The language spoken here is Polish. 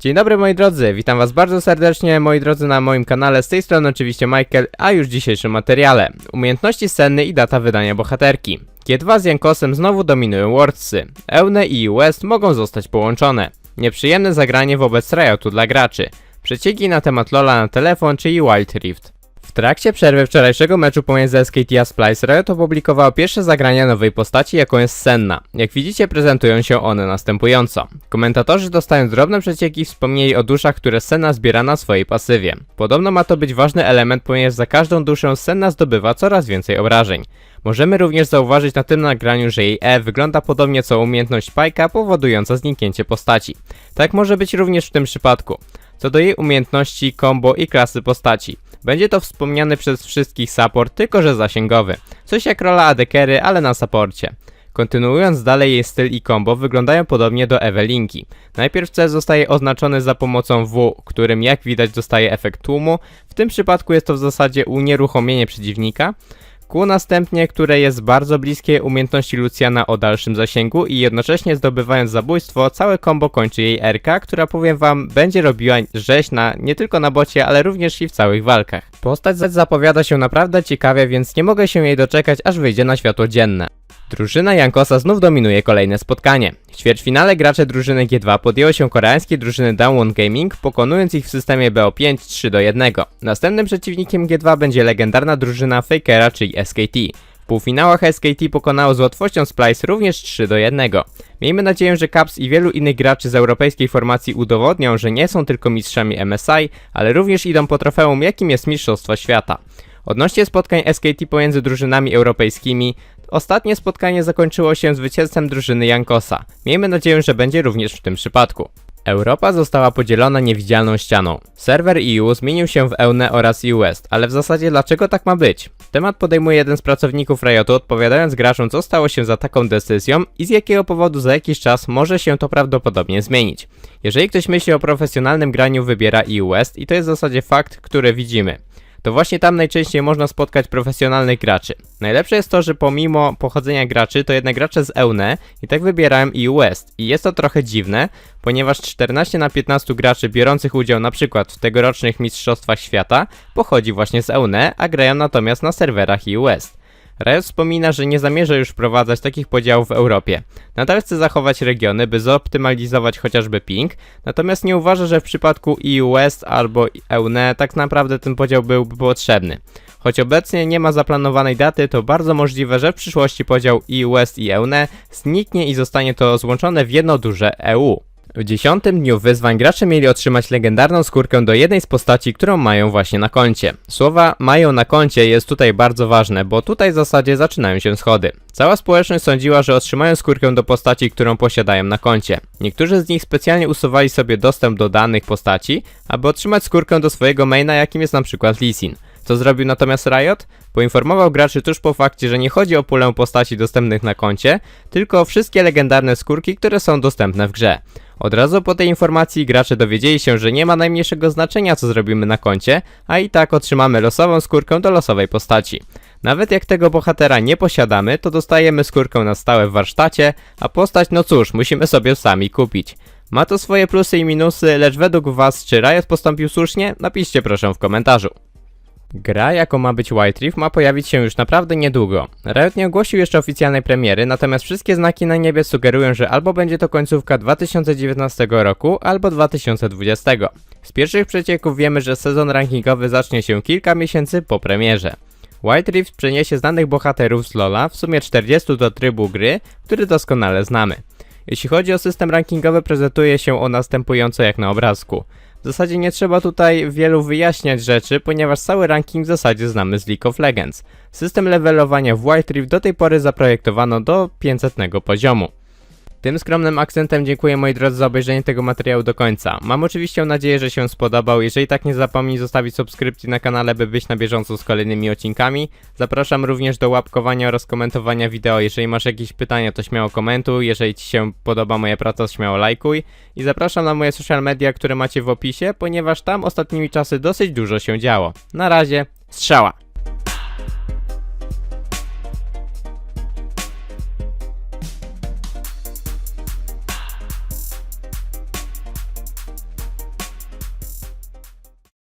Dzień dobry moi drodzy, witam was bardzo serdecznie moi drodzy na moim kanale, z tej strony oczywiście Michael, a już w dzisiejszym materiale. Umiejętności sceny i data wydania bohaterki. G2 z Jankosem znowu dominują Wordsy. Eune i West mogą zostać połączone. Nieprzyjemne zagranie wobec Riotu dla graczy. Przecieki na temat Lola na telefon, czyli Wild Rift. Trakcie przerwy wczorajszego meczu pomiędzy SKT a Splice Riot opublikowało pierwsze zagrania nowej postaci, jaką jest Senna. Jak widzicie prezentują się one następująco. Komentatorzy dostając drobne przecieki wspomnieli o duszach, które Senna zbiera na swojej pasywie. Podobno ma to być ważny element, ponieważ za każdą duszę Senna zdobywa coraz więcej obrażeń. Możemy również zauważyć na tym nagraniu, że jej E wygląda podobnie co umiejętność Pajka, powodująca zniknięcie postaci. Tak może być również w tym przypadku. Co do jej umiejętności, combo i klasy postaci. Będzie to wspomniany przez wszystkich support, tylko że zasięgowy. Coś jak rola Adekery, ale na supporcie. Kontynuując dalej jej styl i combo wyglądają podobnie do Ewelinki. Najpierw C zostaje oznaczony za pomocą W, którym jak widać dostaje efekt tłumu. W tym przypadku jest to w zasadzie unieruchomienie przeciwnika. Q następnie, które jest bardzo bliskie umiejętności Luciana o dalszym zasięgu i jednocześnie zdobywając zabójstwo, całe combo kończy jej RK, która powiem wam będzie robiła rzeź na, nie tylko na bocie, ale również i w całych walkach. Postać zapowiada się naprawdę ciekawie, więc nie mogę się jej doczekać aż wyjdzie na światło dzienne. Drużyna Jankosa znów dominuje kolejne spotkanie. W ćwierćfinale gracze drużyny G2 podjęły się koreańskiej drużyny Downone Gaming, pokonując ich w systemie BO5 3 do 1. Następnym przeciwnikiem G2 będzie legendarna drużyna Fakera, czyli SKT. W półfinałach SKT pokonało z łatwością Splice również 3 do 1. Miejmy nadzieję, że Caps i wielu innych graczy z europejskiej formacji udowodnią, że nie są tylko mistrzami MSI, ale również idą po trofeum, jakim jest Mistrzostwo Świata. Odnośnie spotkań SKT pomiędzy drużynami europejskimi, ostatnie spotkanie zakończyło się zwycięstwem drużyny Jankosa. Miejmy nadzieję, że będzie również w tym przypadku. Europa została podzielona niewidzialną ścianą. Serwer EU zmienił się w EUNE oraz EU West, ale w zasadzie dlaczego tak ma być? Temat podejmuje jeden z pracowników Riotu, odpowiadając graczom co stało się za taką decyzją i z jakiego powodu za jakiś czas może się to prawdopodobnie zmienić. Jeżeli ktoś myśli o profesjonalnym graniu wybiera EU West i to jest w zasadzie fakt, który widzimy to właśnie tam najczęściej można spotkać profesjonalnych graczy. Najlepsze jest to, że pomimo pochodzenia graczy, to jednak gracze z EUNE i tak wybierałem EU West. I jest to trochę dziwne, ponieważ 14 na 15 graczy biorących udział na przykład w tegorocznych Mistrzostwach Świata pochodzi właśnie z EUNE, a grają natomiast na serwerach EU West. Riot wspomina, że nie zamierza już wprowadzać takich podziałów w Europie. Nadal chce zachować regiony, by zoptymalizować chociażby ping, natomiast nie uważa, że w przypadku EU West albo EUNE tak naprawdę ten podział byłby potrzebny. Choć obecnie nie ma zaplanowanej daty, to bardzo możliwe, że w przyszłości podział EU West i EUNE zniknie i zostanie to złączone w jedno duże EU. W dziesiątym dniu wyzwań gracze mieli otrzymać legendarną skórkę do jednej z postaci, którą mają właśnie na koncie. Słowa mają na koncie jest tutaj bardzo ważne, bo tutaj w zasadzie zaczynają się schody. Cała społeczność sądziła, że otrzymają skórkę do postaci, którą posiadają na koncie. Niektórzy z nich specjalnie usuwali sobie dostęp do danych postaci, aby otrzymać skórkę do swojego maina, jakim jest na przykład Lee Sin. Co zrobił natomiast Riot? Poinformował graczy tuż po fakcie, że nie chodzi o pulę postaci dostępnych na koncie, tylko o wszystkie legendarne skórki, które są dostępne w grze. Od razu po tej informacji gracze dowiedzieli się, że nie ma najmniejszego znaczenia co zrobimy na koncie, a i tak otrzymamy losową skórkę do losowej postaci. Nawet jak tego bohatera nie posiadamy, to dostajemy skórkę na stałe w warsztacie, a postać no cóż, musimy sobie sami kupić. Ma to swoje plusy i minusy, lecz według was czy Riot postąpił słusznie? Napiszcie proszę w komentarzu. Gra, jaką ma być White Reef, ma pojawić się już naprawdę niedługo. Riot nie ogłosił jeszcze oficjalnej premiery, natomiast wszystkie znaki na niebie sugerują, że albo będzie to końcówka 2019 roku, albo 2020. Z pierwszych przecieków wiemy, że sezon rankingowy zacznie się kilka miesięcy po premierze. White Rift przeniesie znanych bohaterów z LoLa, w sumie 40 do trybu gry, który doskonale znamy. Jeśli chodzi o system rankingowy, prezentuje się on następująco jak na obrazku. W zasadzie nie trzeba tutaj wielu wyjaśniać rzeczy, ponieważ cały ranking w zasadzie znamy z League of Legends. System levelowania w White Rift do tej pory zaprojektowano do 500 poziomu. Tym skromnym akcentem dziękuję moi drodzy za obejrzenie tego materiału do końca. Mam oczywiście nadzieję, że się spodobał. Jeżeli tak nie zapomnij zostawić subskrypcji na kanale, by być na bieżąco z kolejnymi odcinkami. Zapraszam również do łapkowania oraz komentowania wideo. Jeżeli masz jakieś pytania, to śmiało komentuj. Jeżeli Ci się podoba moja praca, śmiało lajkuj. I zapraszam na moje social media, które macie w opisie, ponieważ tam ostatnimi czasy dosyć dużo się działo. Na razie, strzała!